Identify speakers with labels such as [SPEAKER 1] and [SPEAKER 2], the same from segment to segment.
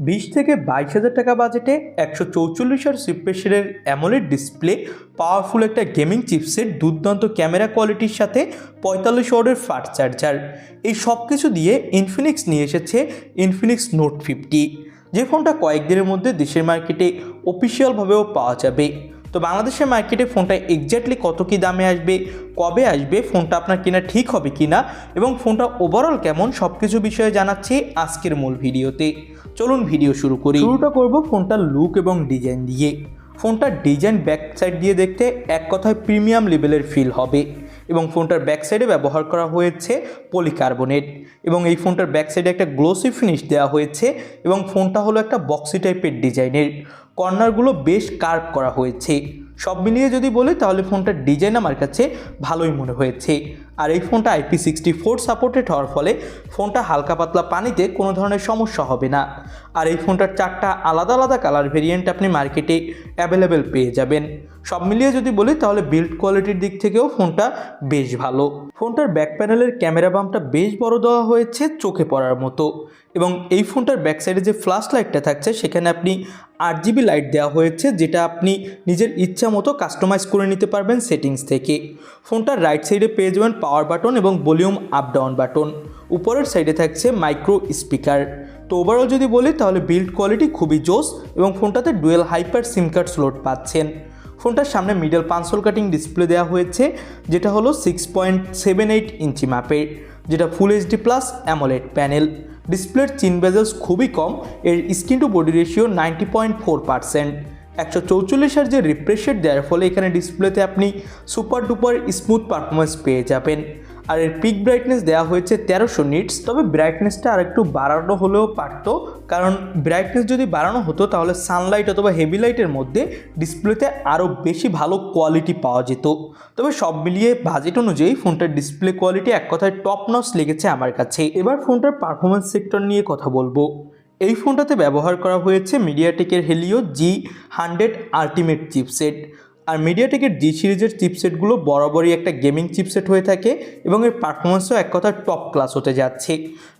[SPEAKER 1] বিশ থেকে বাইশ হাজার টাকা বাজেটে একশো চৌচল্লিশ আর সিপ্রেশনের অ্যামোলেড ডিসপ্লে পাওয়ারফুল একটা গেমিং চিপসেট দুর্দান্ত ক্যামেরা কোয়ালিটির সাথে পঁয়তাল্লিশ ওয়ার্ডের ফাট চার্জার এই সব কিছু দিয়ে ইনফিনিক্স নিয়ে এসেছে ইনফিনিক্স নোট ফিফটি যে ফোনটা কয়েকদিনের মধ্যে দেশের মার্কেটে অফিসিয়ালভাবেও পাওয়া যাবে। তো বাংলাদেশের মার্কেটে ফোনটা এক্স্যাক্টলি কত কী দামে আসবে কবে আসবে ফোনটা আপনার কেনা ঠিক হবে কি না এবং ফোনটা ওভারঅল কেমন সব কিছু বিষয়ে জানাচ্ছি আজকের মূল ভিডিওতে। চলুন ভিডিও শুরু করি। শুরুটা করব ফোনটার লুক এবং ডিজাইন দিয়ে। ফোনটার ডিজাইন ব্যাক সাইড দিয়ে দেখতে এক কথায় প্রিমিয়াম লেভেলের ফিল হবে এবং ফোনটার ব্যাক সাইডে ব্যবহার করা হয়েছে পলিকার্বনেট এবং এই ফোনটার ব্যাক সাইডে একটা গ্লোসি ফিনিশ দেওয়া হয়েছে এবং ফোনটা হলো একটা বক্সি টাইপের ডিজাইনের কর্নারগুলো বেশ কার্ভ করা হয়েছে। সব মিলিয়ে যদি বলি, তাহলে ফোনটার ডিজাইন আমার কাছে ভালোই মনে হয়েছে। আর এই ফোনটা আইপি সিক্সটি ফোর সাপোর্টেড হওয়ার ফলে ফোনটা হালকা পাতলা পানিতে কোনো ধরনের সমস্যা হবে না। আর এই ফোনটার চারটা আলাদা আলাদা কালার ভেরিয়েন্ট আপনি মার্কেটে অ্যাভেলেবেল পেয়ে যাবেন। সব মিলিয়ে যদি বলি, তাহলে বিল্ড কোয়ালিটির দিক থেকেও ফোনটা বেশ ভালো। ফোনটার ব্যাক প্যানেলের ক্যামেরা বামটা বেশ বড় দেওয়া হয়েছে চোখে পড়ার মতো। এবং এই ফোনটার ব্যাক সাইডে যে ফ্ল্যাশ লাইটটা থাকছে, সেখানে আপনি আট জিবি লাইট দেওয়া হয়েছে, যেটা আপনি নিজের ইচ্ছা মতো কাস্টমাইজ করে নিতে পারবেন সেটিংস থেকে। ফোনটার রাইট সাইডে পেয়ে যাবেন পাওয়ার বাটন এবং ভলিউম আপ ডাউন বাটন উপরের সাইডে থাকছে মাইক্রো স্পিকার তো ওভারঅল যদি বলি, তাহলে বিল্ড কোয়ালিটি খুবই জোস এবং ফোনটাতে dual hyper SIM card slot পাচ্ছেন। ফোনটার সামনে মিডল পাঁচশোল কাটিং ডিসপ্লে দেওয়া হয়েছে, যেটা হলো six point seven eight inch মাপের, যেটা full HD plus AMOLED panel ডিসপ্লের চিন বেজেলস খুবই কম, এর screen to body ratio ninety point four percent একশো চৌচল্লিশ যে রিফ্রেশ দেওয়ার ফলে এখানে ডিসপ্লেতে আপনি সুপার ডুপার স্মুথ পারফরমেন্স পেয়ে যাবেন। আর এর পিক ব্রাইটনেস দেওয়া হয়েছে তেরোশো নিটস তবে ব্রাইটনেসটা আর একটু বাড়ানো হলেও পারতো। কারণ ব্রাইটনেস যদি বাড়ানো হতো, তাহলে সানলাইট অথবা হেভি লাইটের মধ্যে ডিসপ্লেতে আরও বেশি ভালো কোয়ালিটি পাওয়া যেত। তবে সব মিলিয়ে বাজেট অনুযায়ী ফোনটার ডিসপ্লে কোয়ালিটি এক কথায় টপ নস লেগেছে আমার কাছে। এবার ফোনটার পারফরমেন্স সেক্টর নিয়ে কথা বলব। এই ফোনটাতে ব্যবহার করা হয়েছে মিডিয়াটেকের Helio G hundred ultimate chipset আর মিডিয়াটেকের জি সিরিজের চিপসেটগুলো বরাবরই একটা গেমিং চিপসেট হয়ে থাকে এবং এর পারফরমেন্সও এক কথা টপ ক্লাস হতে যাচ্ছে।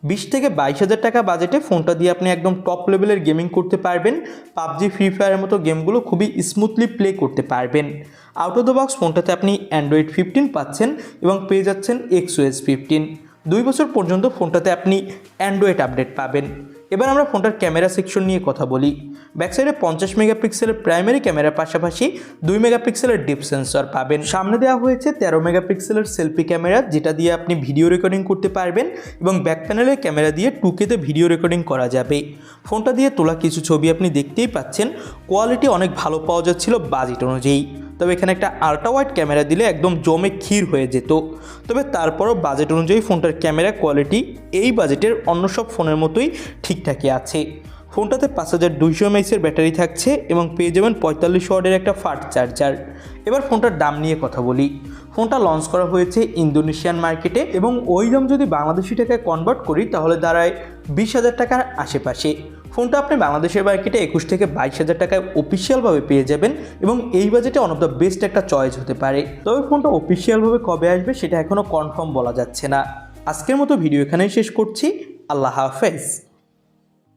[SPEAKER 1] বিশ থেকে বাইশ হাজার টাকা বাজেটে ফোনটা দিয়ে আপনি একদম টপ লেভেলের গেমিং করতে পারবেন। পাবজি ফ্রি ফায়ারের মতো গেমগুলো খুবই স্মুথলি প্লে করতে পারবেন। আউট অফ দ্য বক্স ফোনটাতে আপনি অ্যান্ড্রয়েড ফিফটিন পাচ্ছেন এবং পেয়ে যাচ্ছেন এক্সওএস ফিফটিন দুই বছর পর্যন্ত ফোনটাতে আপনি অ্যান্ড্রয়েড আপডেট পাবেন। এবার আমরা ফোনটার ক্যামেরা সেকশন নিয়ে কথা বলি। ব্যাকসাইডে পঞ্চাশ মেগাপিক্সেলের প্রাইমারি ক্যামেরার পাশাপাশি দুই মেগাপিক্সেলের ডিপ সেন্সর পাবেন। সামনে দেওয়া হয়েছে তেরো মেগাপিক্সেলের সেলফি ক্যামেরা যেটা দিয়ে আপনি ভিডিও রেকর্ডিং করতে পারবেন এবং ব্যাক প্যানেলের ক্যামেরা দিয়ে টুকেতে ভিডিও রেকর্ডিং করা যাবে। ফোনটা দিয়ে তোলা কিছু ছবি আপনি দেখতেই পাচ্ছেন। কোয়ালিটি অনেক ভালো পাওয়া যাচ্ছিল বাজেট অনুযায়ী। তবে এখানে একটা আল্ট্রা ওয়াইড ক্যামেরা দিলে একদম জমে ক্ষীর হয়ে যেত। তবে তারপরও বাজেট অনুযায়ী ফোনটার ক্যামেরা কোয়ালিটি এই বাজেটের অন্য সব ফোনের মতোই ঠিকঠাকই আছে। ফোনটাতে পাঁচ হাজার দুইশো এমএইচের ব্যাটারি থাকছে এবং পেয়ে যাবেন পঁয়তাল্লিশ ওয়ার্ডের একটা ফাস্ট চার্জার এবার ফোনটার দাম নিয়ে কথা বলি। ফোনটা লঞ্চ করা হয়েছে ইন্দোনেশিয়ান মার্কেটে এবং ওই দাম যদি বাংলাদেশি টাকায় কনভার্ট করি তাহলে দাঁড়ায় বিশ হাজার টাকার আশেপাশে। ফোনটা আপনি বাংলাদেশের মার্কেটে একুশ থেকে বাইশ হাজার টাকায় অফিসিয়ালভাবে পেয়ে যাবেন এবং এই বাজেটে অন অফ দ্য বেস্ট একটা চয়েস হতে পারে। তবে ফোনটা অফিসিয়ালভাবে কবে আসবে সেটা এখনও কনফার্ম বলা যাচ্ছে না। আজকের মতো ভিডিও এখানেই শেষ করছি। আল্লাহ হাফেজ।